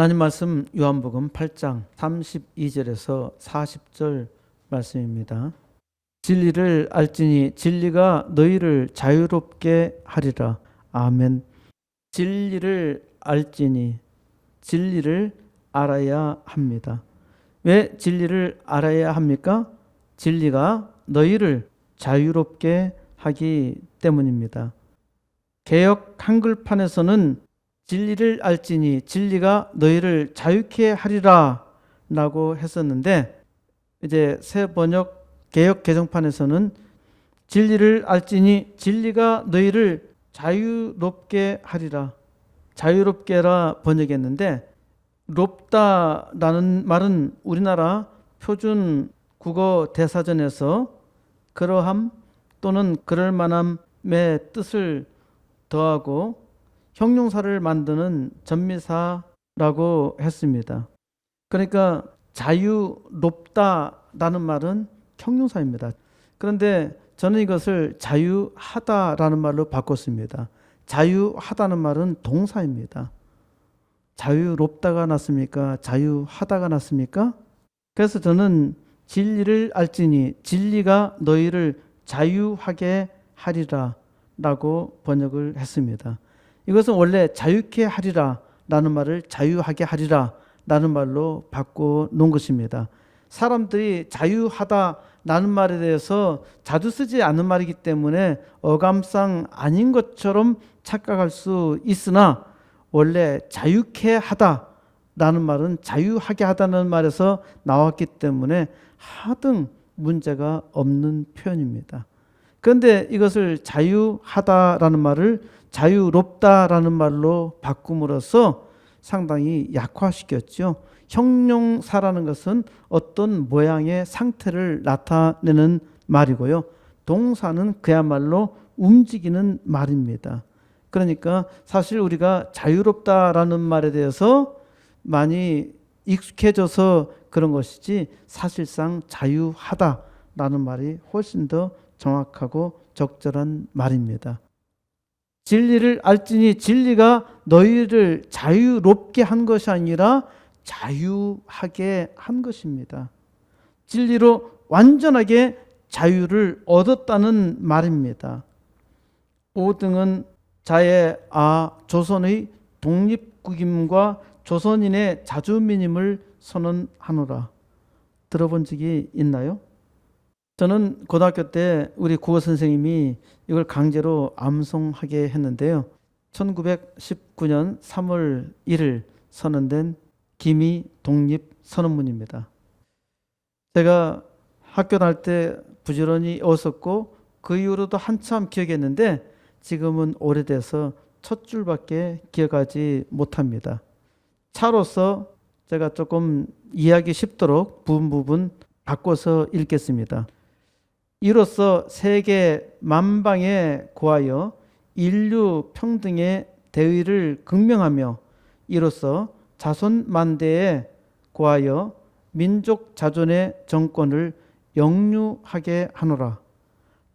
하나님 말씀 요한복음 8장 32절에서 40절 말씀입니다. 진리를 알지니 진리가 너희를 자유롭게 하리라. 아멘. 진리를 알지니 진리를 알아야 합니다. 왜 진리를 알아야 합니까? 진리가 너희를 자유롭게 하기 때문입니다. 개혁 한글판에서는 진리를 알지니 진리가 너희를 자유케 하리라 라고 했었는데 이제 새 번역 개혁 개정판에서는 진리를 알지니 진리가 너희를 자유롭게 하리라 자유롭게라 번역했는데 롭다라는 말은 우리나라 표준 국어 대사전에서 그러함 또는 그럴 만함의 뜻을 더하고 형용사를 만드는 전미사라고 했습니다. 그러니까 자유롭다라는 말은 형용사입니다. 그런데 저는 이것을 자유하다라는 말로 바꿨습니다. 자유하다는 말은 동사입니다. 자유롭다가 낫습니까? 자유하다가 낫습니까? 그래서 저는 진리를 알지니 진리가 너희를 자유하게 하리라 라고 번역을 했습니다. 이것은 원래 자유케 하리라 라는 말을 자유하게 하리라 라는 말로 바꿔 놓은 것입니다. 사람들이 자유하다 라는 말에 대해서 자주 쓰지 않는 말이기 때문에 어감상 아닌 것처럼 착각할 수 있으나 원래 자유케 하다 라는 말은 자유하게 하다는 말에서 나왔기 때문에 하등 문제가 없는 표현입니다. 그런데 이것을 자유하다라는 말을 자유롭다라는 말로 바꿈으로써 상당히 약화시켰죠. 형용사라는 것은 어떤 모양의 상태를 나타내는 말이고요. 동사는 그야말로 움직이는 말입니다. 그러니까 사실 우리가 자유롭다라는 말에 대해서 많이 익숙해져서 그런 것이지 사실상 자유하다라는 말이 훨씬 더 정확하고 적절한 말입니다. 진리를 알지니 진리가 너희를 자유롭게 한 것이 아니라 자유하게 한 것입니다. 진리로 완전하게 자유를 얻었다는 말입니다. 5등은 자의 아 조선의 독립국임과 조선인의 자주민임을 선언하노라. 들어본 적이 있나요? 저는 고등학교 때 우리 국어 선생님이 이걸 강제로 암송하게 했는데요. 1919년 3월 1일 선언된 기미 독립 선언문입니다. 제가 학교 다닐 때 부지런히 외웠었고 그 이후로도 한참 기억했는데 지금은 오래돼서 첫 줄밖에 기억하지 못합니다. 차로서 제가 조금 이해하기 쉽도록 부분 부분 바꿔서 읽겠습니다. 이로써 세계 만방에 고하여 인류 평등의 대의를 극명하며 이로써 자손 만대에 고하여 민족 자존의 정권을 영유하게 하노라.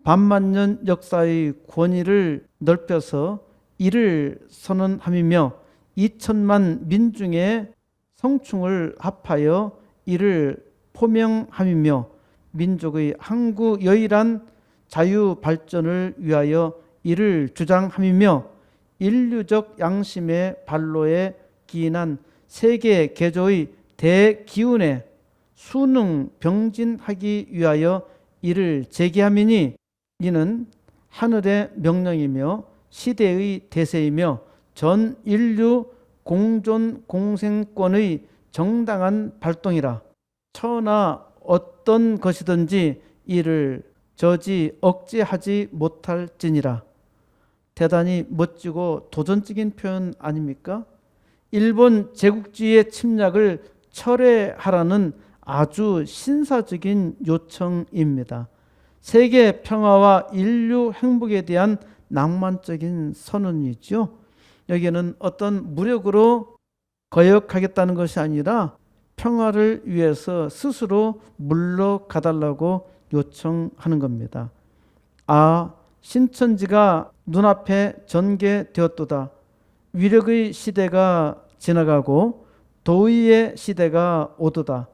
반만년 역사의 권위를 넓혀서 이를 선언함이며 이천만 민중의 성충을 합하여 이를 포명함이며 민족의 항구 여일한 자유 발전을 위하여 이를 주장함이며 인류적 양심의 발로에 기인한 세계 개조의 대기운에 수능 병진하기 위하여 이를 제기함이니 이는 하늘의 명령이며 시대의 대세이며 전 인류 공존 공생권의 정당한 발동이라 처나 어떤 것이든지 이를 저지 억제하지 못할지니라 대단히 멋지고 도전적인 표현 아닙니까? 일본 제국주의의 침략을 철회하라는 아주 신사적인 요청입니다. 세계 평화와 인류 행복에 대한 낭만적인 선언이죠. 여기에는 어떤 무력으로 거역하겠다는 것이 아니라 평화를 위해서 스스로 물러가달라고 요청하는 겁니다. 아, 신천지가 눈앞에 전개되었도다. 위력의 시대가 지나가고 도의의 시대가 오도다.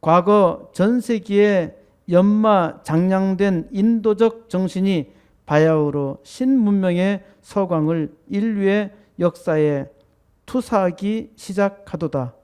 과거 전 세기에 연마 장량된 인도적 정신이 바야흐로 신문명의 서광을 인류의 역사에 투사하기 시작하도다.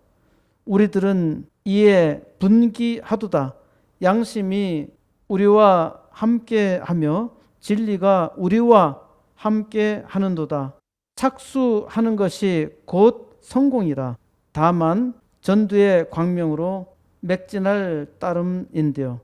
우리들은 이에 분기하도다. 양심이 우리와 함께 하며 진리가 우리와 함께 하는도다. 착수하는 것이 곧 성공이라. 다만 전두의 광명으로 맥진할 따름인데요.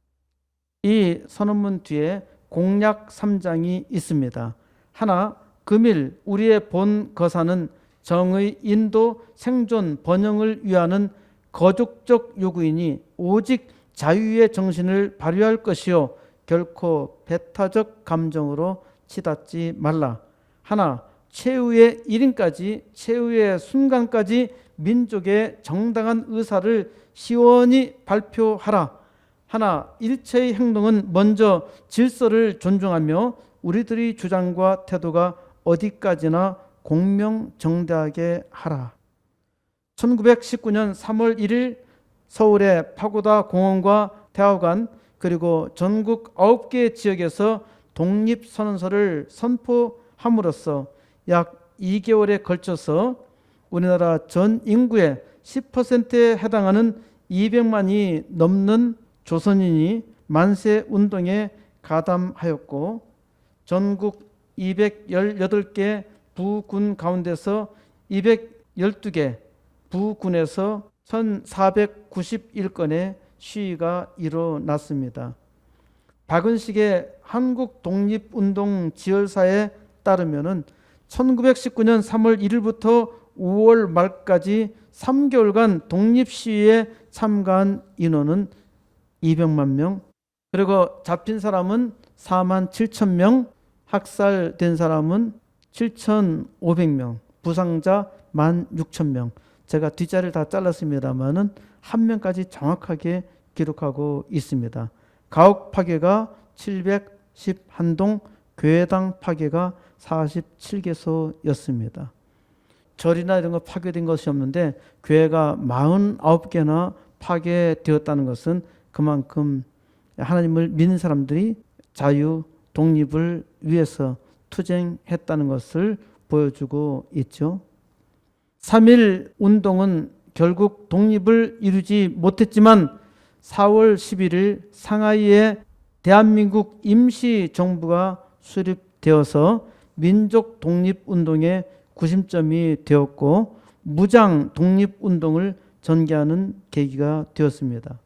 이 선언문 뒤에 공약 3장이 있습니다. 하나, 금일 우리의 본 거사는 정의 인도 생존 번영을 위하는 거족적 요구이니 오직 자유의 정신을 발휘할 것이요 결코 배타적 감정으로 치닫지 말라. 하나, 최후의 일인까지 최후의 순간까지 민족의 정당한 의사를 시원히 발표하라. 하나, 일체의 행동은 먼저 질서를 존중하며 우리들의 주장과 태도가 어디까지나 공명정대하게 하라. 1919년 3월 1일 서울의 파고다 공원과 대학관 그리고 전국 9개 지역에서 독립선언서를 선포함으로써 약 2개월에 걸쳐서 우리나라 전 인구의 10%에 해당하는 200만이 넘는 조선인이 만세 운동에 가담하였고 전국 218개 부군 가운데서 212개 부군에서 1491건의 시위가 일어났습니다. 박은식의 한국 독립운동 지열사에 따르면은 1919년 3월 1일부터 5월 말까지 3개월간 독립 시위에 참가한 인원은 200만 명, 그리고 잡힌 사람은 4만 7천 명, 학살된 사람은 7,500명, 부상자 1만 6천 명. 제가 뒷자리를 다 잘랐습니다만은 한 명까지 정확하게 기록하고 있습니다. 가옥 파괴가 711동, 교회당 파괴가 47개소였습니다. 절이나 이런 거 파괴된 것이 없는데 교회가 49개나 파괴되었다는 것은 그만큼 하나님을 믿는 사람들이 자유, 독립을 위해서 투쟁했다는 것을 보여주고 있죠. 3.1 운동은 결국 독립을 이루지 못했지만 4월 11일 상하이에 대한민국 임시정부가 수립되어서 민족 독립운동의 구심점이 되었고 무장 독립운동을 전개하는 계기가 되었습니다.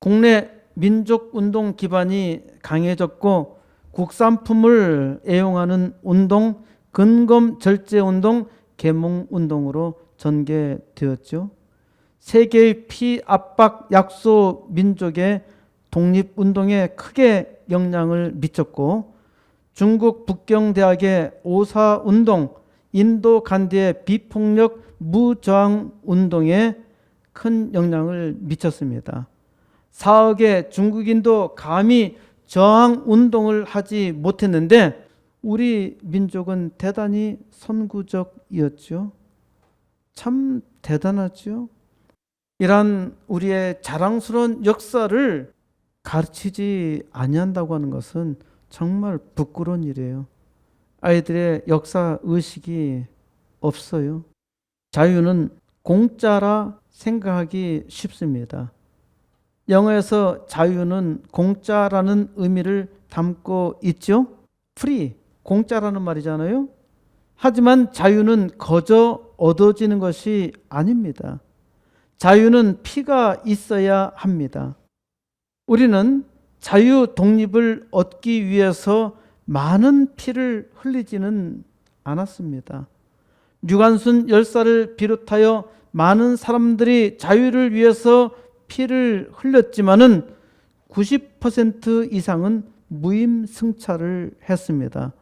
국내 민족운동 기반이 강해졌고 국산품을 애용하는 운동, 근검 절제운동, 계몽 운동으로 전개되었죠. 세계의 피압박 약소 민족의 독립 운동에 크게 영향을 미쳤고 중국 북경대학의 오사 운동, 인도 간디의 비폭력 무저항 운동에 큰 영향을 미쳤습니다. 4억의 중국인도 감히 저항 운동을 하지 못했는데 우리 민족은 대단히 선구적이었죠. 참 대단하죠. 이런 우리의 자랑스러운 역사를 가르치지 아니한다고 하는 것은 정말 부끄러운 일이에요. 아이들의 역사 의식이 없어요. 자유는 공짜라 생각하기 쉽습니다. 영어에서 자유는 공짜라는 의미를 담고 있죠. free, 공짜라는 말이잖아요. 하지만 자유는 거저 얻어지는 것이 아닙니다. 자유는 피가 있어야 합니다. 우리는 자유 독립을 얻기 위해서 많은 피를 흘리지는 않았습니다. 유관순 열사를 비롯하여 많은 사람들이 자유를 위해서 피를 흘렸지만은 90% 이상은 무임승차를 했습니다.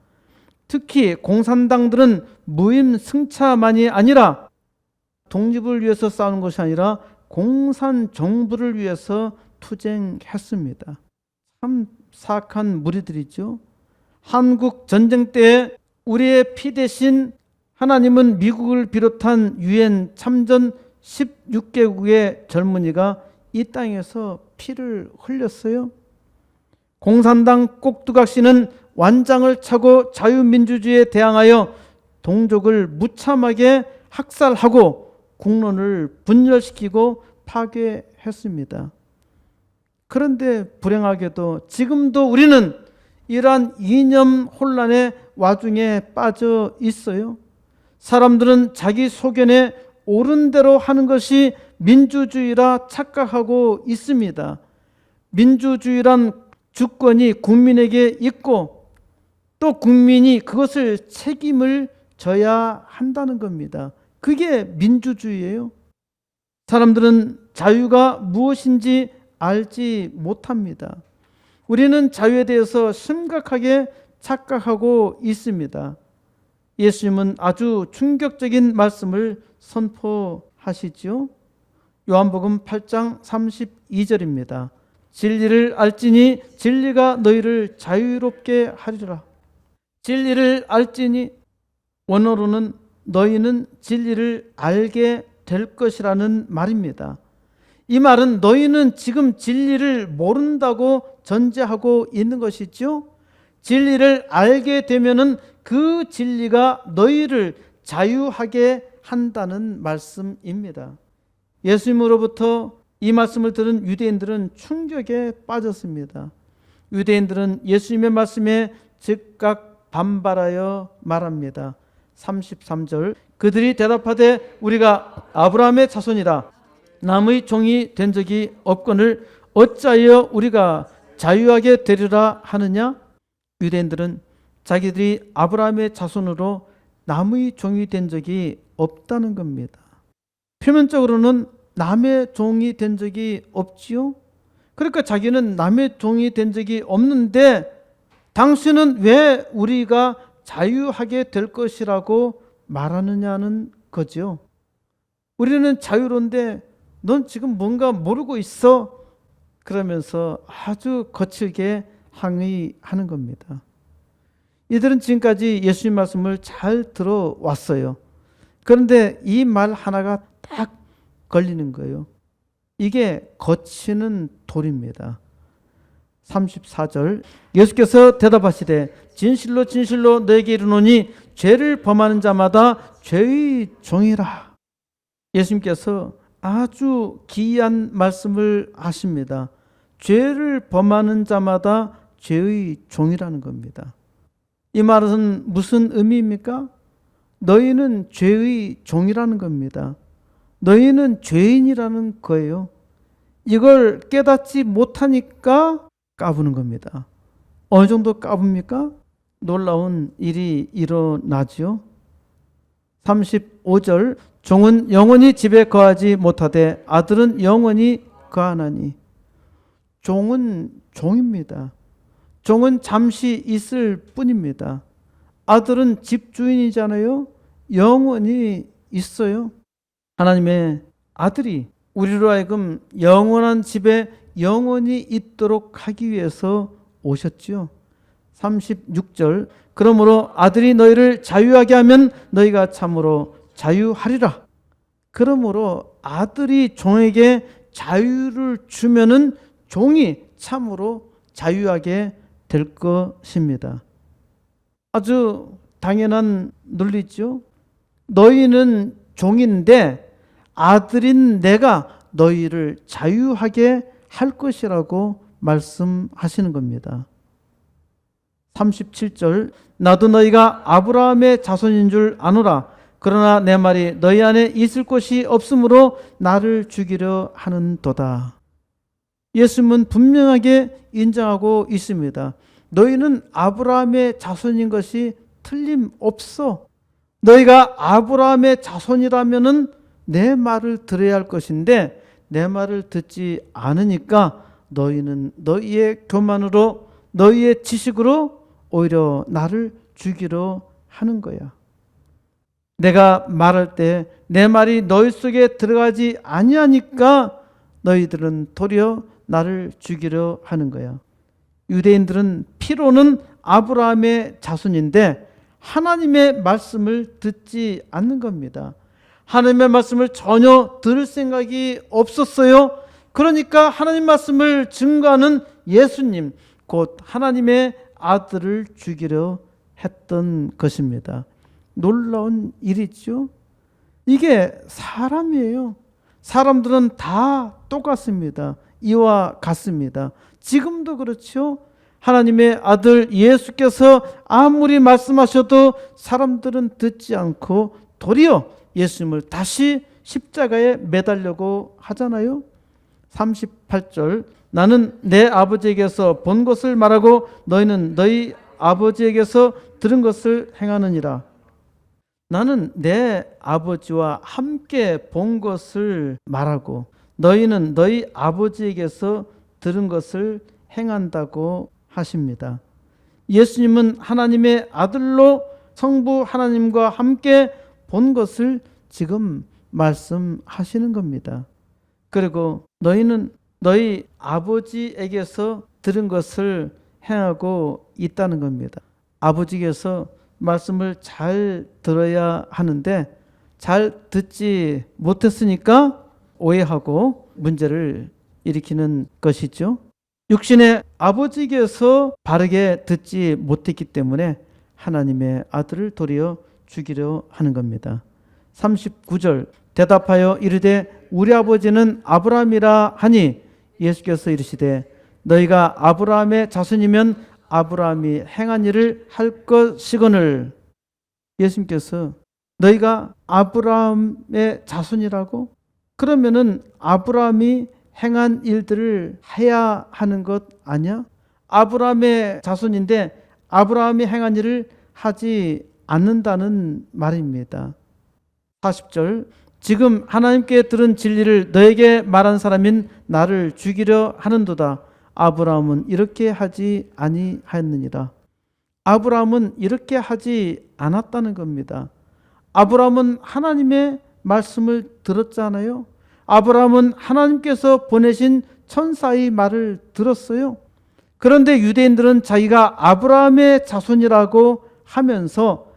특히 공산당들은 무임 승차만이 아니라 독립을 위해서 싸우는 것이 아니라 공산 정부를 위해서 투쟁했습니다. 참 사악한 무리들이죠. 한국 전쟁 때 우리의 피 대신 하나님은 미국을 비롯한 유엔 참전 16개국의 젊은이가 이 땅에서 피를 흘렸어요. 공산당 꼭두각시는 완장을 차고 자유민주주의에 대항하여 동족을 무참하게 학살하고 국론을 분열시키고 파괴했습니다. 그런데 불행하게도 지금도 우리는 이러한 이념 혼란의 와중에 빠져 있어요. 사람들은 자기 소견에 옳은 대로 하는 것이 민주주의라 착각하고 있습니다. 민주주의란 주권이 국민에게 있고 또 국민이 그것을 책임을 져야 한다는 겁니다. 그게 민주주의예요. 사람들은 자유가 무엇인지 알지 못합니다. 우리는 자유에 대해서 심각하게 착각하고 있습니다. 예수님은 아주 충격적인 말씀을 선포하시지요. 요한복음 8장 32절입니다. 진리를 알지니 진리가 너희를 자유롭게 하리라. 진리를 알지니 원어로는 너희는 진리를 알게 될 것이라는 말입니다. 이 말은 너희는 지금 진리를 모른다고 전제하고 있는 것이죠. 진리를 알게 되면은 그 진리가 너희를 자유하게 한다는 말씀입니다. 예수님으로부터 이 말씀을 들은 유대인들은 충격에 빠졌습니다. 유대인들은 예수님의 말씀에 즉각 반발하여 말합니다. 33절 그들이 대답하되 우리가 아브라함의 자손이라 남의 종이 된 적이 없거늘 어찌하여 우리가 자유하게 되리라 하느냐 유대인들은 자기들이 아브라함의 자손으로 남의 종이 된 적이 없다는 겁니다. 표면적으로는 남의 종이 된 적이 없지요. 그러니까 자기는 남의 종이 된 적이 없는데 당신은 왜 우리가 자유하게 될 것이라고 말하느냐는 거죠. 우리는 자유로운데 넌 지금 뭔가 모르고 있어. 그러면서 아주 거칠게 항의하는 겁니다. 이들은 지금까지 예수님 말씀을 잘 들어왔어요. 그런데 이 말 하나가 딱 걸리는 거예요. 이게 거치는 돌입니다. 34절 예수께서 대답하시되 진실로 진실로 너에게 이르노니 죄를 범하는 자마다 죄의 종이라. 예수님께서 아주 기이한 말씀을 하십니다. 죄를 범하는 자마다 죄의 종이라는 겁니다. 이 말은 무슨 의미입니까? 너희는 죄의 종이라는 겁니다. 너희는 죄인이라는 거예요. 이걸 깨닫지 못하니까 까부는 겁니다. 어느 정도 까붑니까? 놀라운 일이 일어나지요. 35절 종은 영원히 집에 거하지 못하되 아들은 영원히 거하나니 종은 종입니다. 종은 잠시 있을 뿐입니다. 아들은 집주인이잖아요. 영원히 있어요. 하나님의 아들이 우리로 하여금 영원한 집에 영원히 있도록 하기 위해서 오셨지요. 36절 그러므로 아들이 너희를 자유하게 하면 너희가 참으로 자유하리라. 그러므로 아들이 종에게 자유를 주면은 종이 참으로 자유하게 될 것입니다. 아주 당연한 논리죠. 너희는 종인데 아들인 내가 너희를 자유하게 할 것이라고 말씀하시는 겁니다. 37절 나도 너희가 아브라함의 자손인 줄 아노라 그러나 내 말이 너희 안에 있을 곳이 없으므로 나를 죽이려 하는도다. 예수님은 분명하게 인정하고 있습니다. 너희는 아브라함의 자손인 것이 틀림없어. 너희가 아브라함의 자손이라면은 내 말을 들어야 할 것인데 내 말을 듣지 않으니까 너희는 너희의 교만으로 너희의 지식으로 오히려 나를 죽이려 하는 거야. 내가 말할 때 내 말이 너희 속에 들어가지 아니하니까 너희들은 도리어 나를 죽이려 하는 거야. 유대인들은 피로는 아브라함의 자손인데 하나님의 말씀을 듣지 않는 겁니다. 하나님의 말씀을 전혀 들을 생각이 없었어요. 그러니까 하나님 말씀을 증거하는 예수님, 곧 하나님의 아들을 죽이려 했던 것입니다. 놀라운 일이죠. 이게 사람이에요. 사람들은 다 똑같습니다. 이와 같습니다. 지금도 그렇죠. 하나님의 아들 예수께서 아무리 말씀하셔도 사람들은 듣지 않고 도리어 예수님을 다시 십자가에 매달려고 하잖아요. 38절 나는 내 아버지에게서 본 것을 말하고 너희는 너희 아버지에게서 들은 것을 행하느니라. 나는 내 아버지와 함께 본 것을 말하고 너희는 너희 아버지에게서 들은 것을 행한다고 하십니다. 예수님은 하나님의 아들로 성부 하나님과 함께 본 것을 지금 말씀하시는 겁니다. 그리고 너희는 너희 아버지에게서 들은 것을 행하고 있다는 겁니다. 아버지께서 말씀을 잘 들어야 하는데 잘 듣지 못했으니까 오해하고 문제를 일으키는 것이죠. 육신의 아버지께서 바르게 듣지 못했기 때문에 하나님의 아들을 도리어 죽이려 하는 겁니다. 39절 대답하여 이르되 우리 아버지는 아브라함이라 하니 예수께서 이르시되 너희가 아브라함의 자손이면 아브라함이 행한 일을 할 것이거늘 예수님께서 너희가 아브라함의 자손이라고 그러면은 아브라함이 행한 일들을 해야 하는 것 아니야? 아브라함의 자손인데 아브라함이 행한 일을 하지 않는다는 말입니다. 40절 지금 하나님께 들은 진리를 너에게 말한 사람인 나를 죽이려 하는도다. 아브라함은 이렇게 하지 아니하였느니라. 아브라함은 이렇게 하지 않았다는 겁니다. 아브라함은 하나님의 말씀을 들었잖아요. 아브라함은 하나님께서 보내신 천사의 말을 들었어요. 그런데 유대인들은 자기가 아브라함의 자손이라고 하면서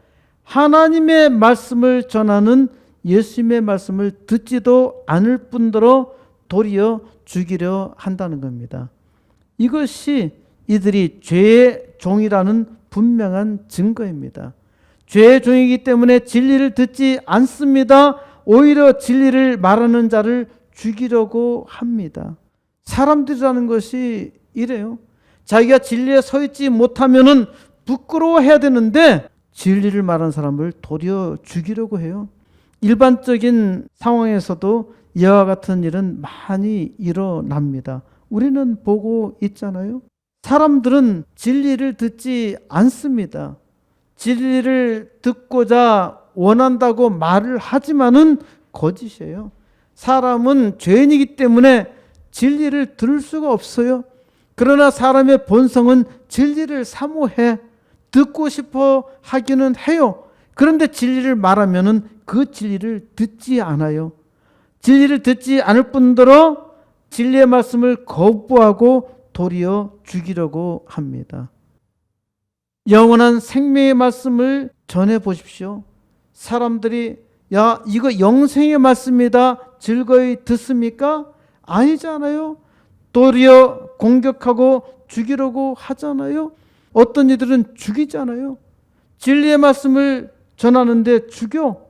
하나님의 말씀을 전하는 예수님의 말씀을 듣지도 않을 뿐더러 도리어 죽이려 한다는 겁니다. 이것이 이들이 죄의 종이라는 분명한 증거입니다. 죄의 종이기 때문에 진리를 듣지 않습니다. 오히려 진리를 말하는 자를 죽이려고 합니다. 사람들이라는 것이 이래요. 자기가 진리에 서 있지 못하면은 부끄러워해야 되는데 진리를 말하는 사람을 도리어 죽이려고 해요. 일반적인 상황에서도 이와 같은 일은 많이 일어납니다. 우리는 보고 있잖아요. 사람들은 진리를 듣지 않습니다. 진리를 듣고자 원한다고 말을 하지만은 거짓이에요. 사람은 죄인이기 때문에 진리를 들을 수가 없어요. 그러나 사람의 본성은 진리를 사모해 듣고 싶어 하기는 해요. 그런데 진리를 말하면은 그 진리를 듣지 않아요. 진리를 듣지 않을 뿐더러 진리의 말씀을 거부하고 도리어 죽이려고 합니다. 영원한 생명의 말씀을 전해 보십시오. 사람들이 야 이거 영생의 말씀이다 즐거이 듣습니까? 아니잖아요. 도리어 공격하고 죽이려고 하잖아요. 어떤 이들은 죽이잖아요. 진리의 말씀을 전하는데 죽여.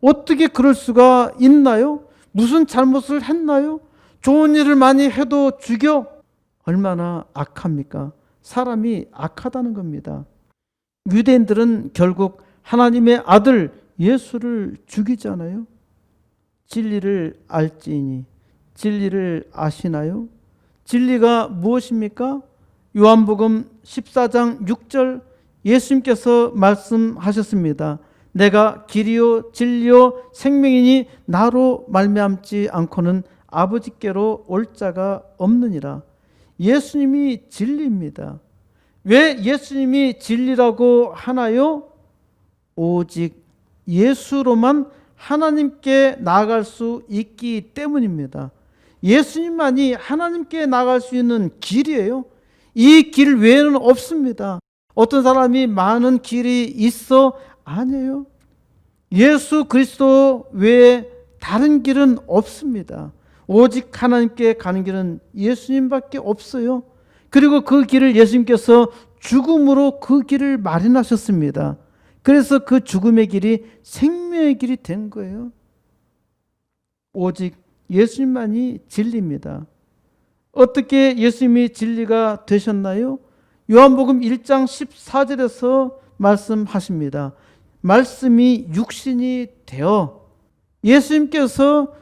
어떻게 그럴 수가 있나요? 무슨 잘못을 했나요? 좋은 일을 많이 해도 죽여. 얼마나 악합니까? 사람이 악하다는 겁니다. 유대인들은 결국 하나님의 아들 예수를 죽이잖아요. 진리를 알지니 진리를 아시나요? 진리가 무엇입니까? 요한복음 14장 6절 예수님께서 말씀하셨습니다. 내가 길이요 진리요 생명이니 나로 말미암지 않고는 아버지께로 올 자가 없느니라. 예수님이 진리입니다. 왜 예수님이 진리라고 하나요? 오직 예수로만 하나님께 나아갈 수 있기 때문입니다. 예수님만이 하나님께 나갈 수 있는 길이에요. 이 길 외에는 없습니다. 어떤 사람이 많은 길이 있어 아니에요. 예수 그리스도 외에 다른 길은 없습니다. 오직 하나님께 가는 길은 예수님밖에 없어요. 그리고 그 길을 예수님께서 죽음으로 그 길을 마련하셨습니다. 그래서 그 죽음의 길이 생명의 길이 된 거예요. 오직 예수님만이 진리입니다. 어떻게 예수님이 진리가 되셨나요? 요한복음 1장 14절에서 말씀하십니다. 말씀이 육신이 되어 예수님께서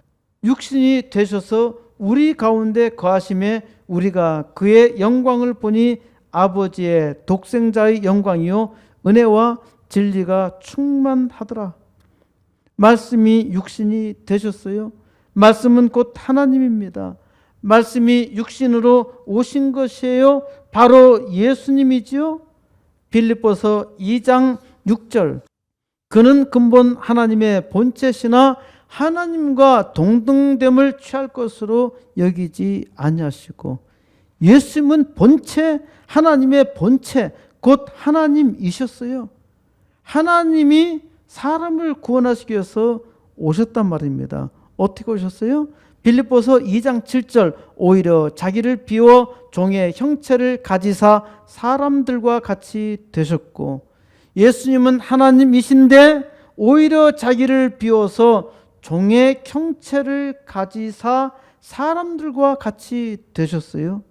육신이 되셔서 우리 가운데 거하심에 우리가 그의 영광을 보니 아버지의 독생자의 영광이요 은혜와 진리가 충만하더라. 말씀이 육신이 되셨어요. 말씀은 곧 하나님입니다. 말씀이 육신으로 오신 것이에요. 바로 예수님이지요. 빌립보서 2장 6절. 그는 근본 하나님의 본체시나 하나님과 동등됨을 취할 것으로 여기지 아니하시고 예수님은 본체 하나님의 본체 곧 하나님이셨어요. 하나님이 사람을 구원하시기 위해서 오셨단 말입니다. 어떻게 오셨어요? 빌립보서 2장 7절 오히려 자기를 비워 종의 형체를 가지사 사람들과 같이 되셨고 예수님은 하나님이신데 오히려 자기를 비워서 종의 형체를 가지사 사람들과 같이 되셨어요.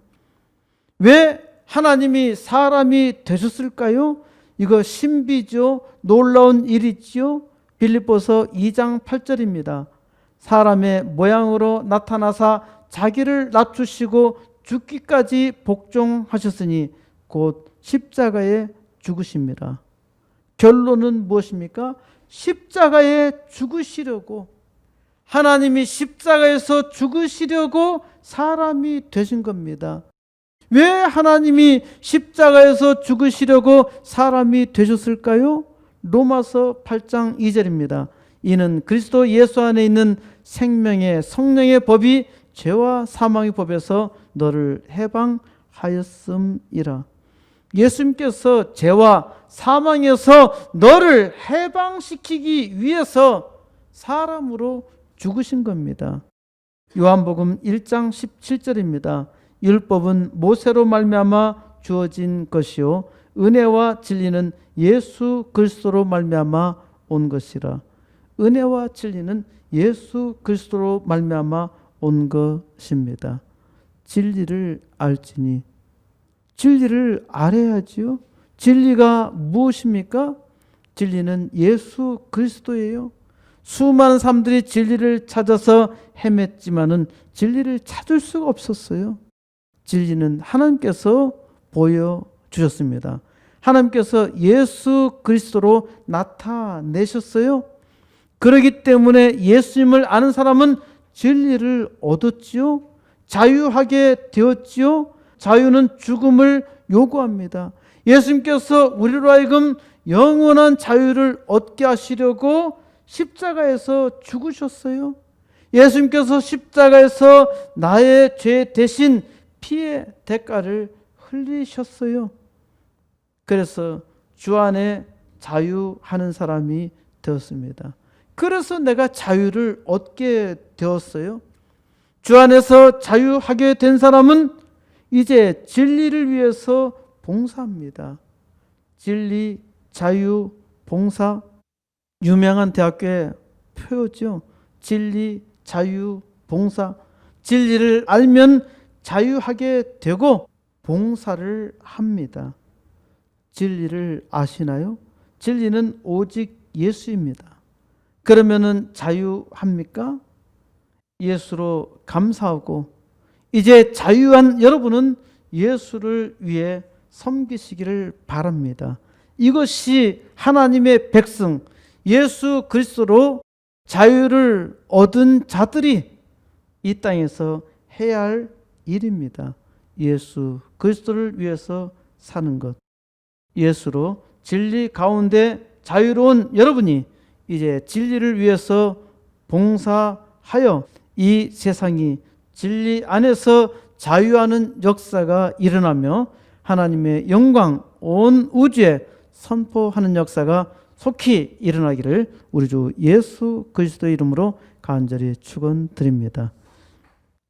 왜 하나님이 사람이 되셨을까요? 이거 신비죠. 놀라운 일이지요. 빌립보서 2장 8절입니다. 사람의 모양으로 나타나사 자기를 낮추시고 죽기까지 복종하셨으니 곧 십자가에 죽으십니다. 결론은 무엇입니까? 십자가에 죽으시려고 하나님이 십자가에서 죽으시려고 사람이 되신 겁니다. 왜 하나님이 십자가에서 죽으시려고 사람이 되셨을까요? 로마서 8장 2절입니다. 이는 그리스도 예수 안에 있는 생명의 성령의 법이 죄와 사망의 법에서 너를 해방하였음이라. 예수님께서 죄와 사망에서 너를 해방시키기 위해서 사람으로 죽으신 겁니다. 요한복음 1장 17절입니다. 율법은 모세로 말미암아 주어진 것이요 은혜와 진리는 예수 그리스도로 말미암아 온 것이라. 은혜와 진리는 예수 그리스도로 말미암아 온 것입니다. 진리를 알지니 진리를 알아야지요. 진리가 무엇입니까? 진리는 예수 그리스도예요. 수많은 사람들이 진리를 찾아서 헤맸지만은 진리를 찾을 수가 없었어요. 진리는 하나님께서 보여 주셨습니다. 하나님께서 예수 그리스도로 나타내셨어요. 그러기 때문에 예수님을 아는 사람은 진리를 얻었지요. 자유하게 되었지요. 자유는 죽음을 요구합니다. 예수님께서 우리로 하여금 영원한 자유를 얻게 하시려고 십자가에서 죽으셨어요. 예수님께서 십자가에서 나의 죄 대신 피의 대가를 흘리셨어요. 그래서 주 안에 자유하는 사람이 되었습니다. 그래서 내가 자유를 얻게 되었어요. 주 안에서 자유하게 된 사람은 이제 진리를 위해서 봉사합니다. 진리, 자유, 봉사. 유명한 대학교의 표죠. 진리, 자유, 봉사. 진리를 알면 자유하게 되고 봉사를 합니다. 진리를 아시나요? 진리는 오직 예수입니다. 그러면은 자유합니까? 예수로 감사하고 이제 자유한 여러분은 예수를 위해 섬기시기를 바랍니다. 이것이 하나님의 백성 예수 그리스도로 자유를 얻은 자들이 이 땅에서 해야 할 일입니다. 예수 그리스도를 위해서 사는 것. 예수로 진리 가운데 자유로운 여러분이 이제 진리를 위해서 봉사하여 이 세상이 진리 안에서 자유하는 역사가 일어나며 하나님의 영광 온 우주에 선포하는 역사가 속히 일어나기를 우리 주 예수 그리스도의 이름으로 간절히 축원드립니다.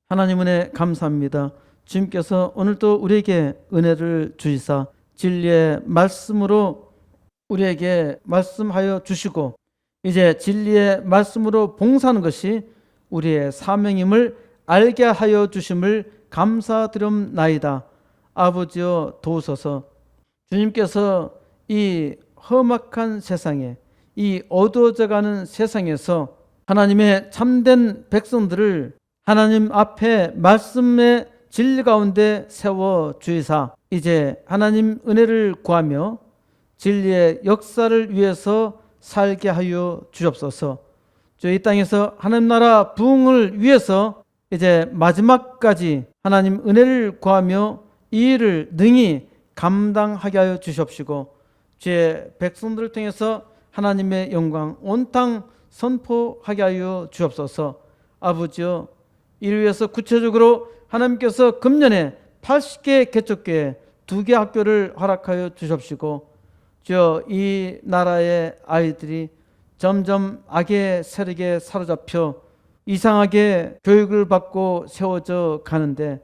하나님 은혜 감사합니다. 주님께서 오늘도 우리에게 은혜를 주시사 진리의 말씀으로 우리에게 말씀하여 주시고 이제 진리의 말씀으로 봉사하는 것이 우리의 사명임을 알게 하여 주심을 감사드립나이다. 아버지여 도우소서 주님께서 이 험악한 세상에 이 어두워져 가는 세상에서 하나님의 참된 백성들을 하나님 앞에 말씀의 진리 가운데 세워 주이사 이제 하나님 은혜를 구하며 진리의 역사를 위해서 살게 하여 주옵소서. 저이 땅에서 하나님 나라 부흥을 위해서 이제 마지막까지 하나님 은혜를 구하며 이 일을 능히 감당하게 하여 주시옵시고 제 백성들을 통해서 하나님의 영광 온땅 선포하게 하여 주옵소서. 아버지여 이를 위해서 구체적으로 하나님께서 금년에 80개 개척교회 두개 학교를 허락하여 주십시고 저 이 나라의 아이들이 점점 악의 세력에 사로잡혀 이상하게 교육을 받고 세워져 가는데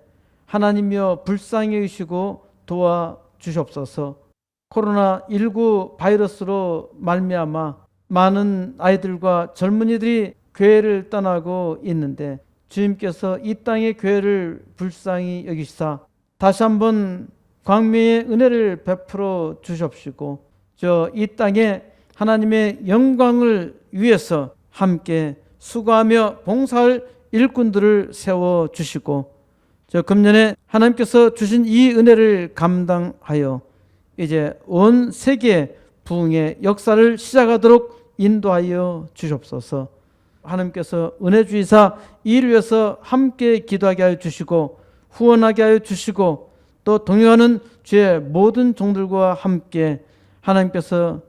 하나님이여 불쌍히 여기시고 도와 주시옵소서. 코로나 19 바이러스로 말미암아 많은 아이들과 젊은이들이 교회를 떠나고 있는데 주님께서 이 땅의 교회를 불쌍히 여기시사 다시 한번 광명의 은혜를 베풀어 주십시고 저 이 땅에 하나님의 영광을 위해서 함께 수고하며 봉사할 일꾼들을 세워 주시고 저 금년에 하나님께서 주신 이 은혜를 감당하여 이제 온 세계 부흥의 역사를 시작하도록 인도하여 주옵소서. 하나님께서 은혜 주이사 이를 위해서 함께 기도하게 하여 주시고 후원하게 하여 주시고 또 동행하는 주의 모든 종들과 함께 하나님께서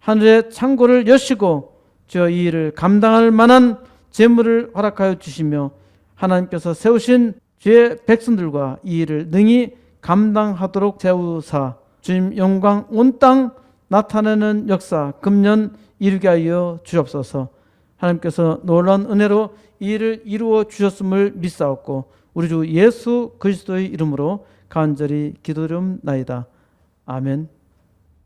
하늘의 창고를 여시고 저 이 일을 감당할 만한 재물을 허락하여 주시며 하나님께서 세우신 주의 백성들과 이 일을 능히 감당하도록 세우사 주님 영광 온 땅 나타내는 역사 금년 이루게 하여 주옵소서. 하나님께서 놀라운 은혜로 이 일을 이루어 주셨음을 믿사옵고 우리 주 예수 그리스도의 이름으로 간절히 기도드립나이다. 아멘.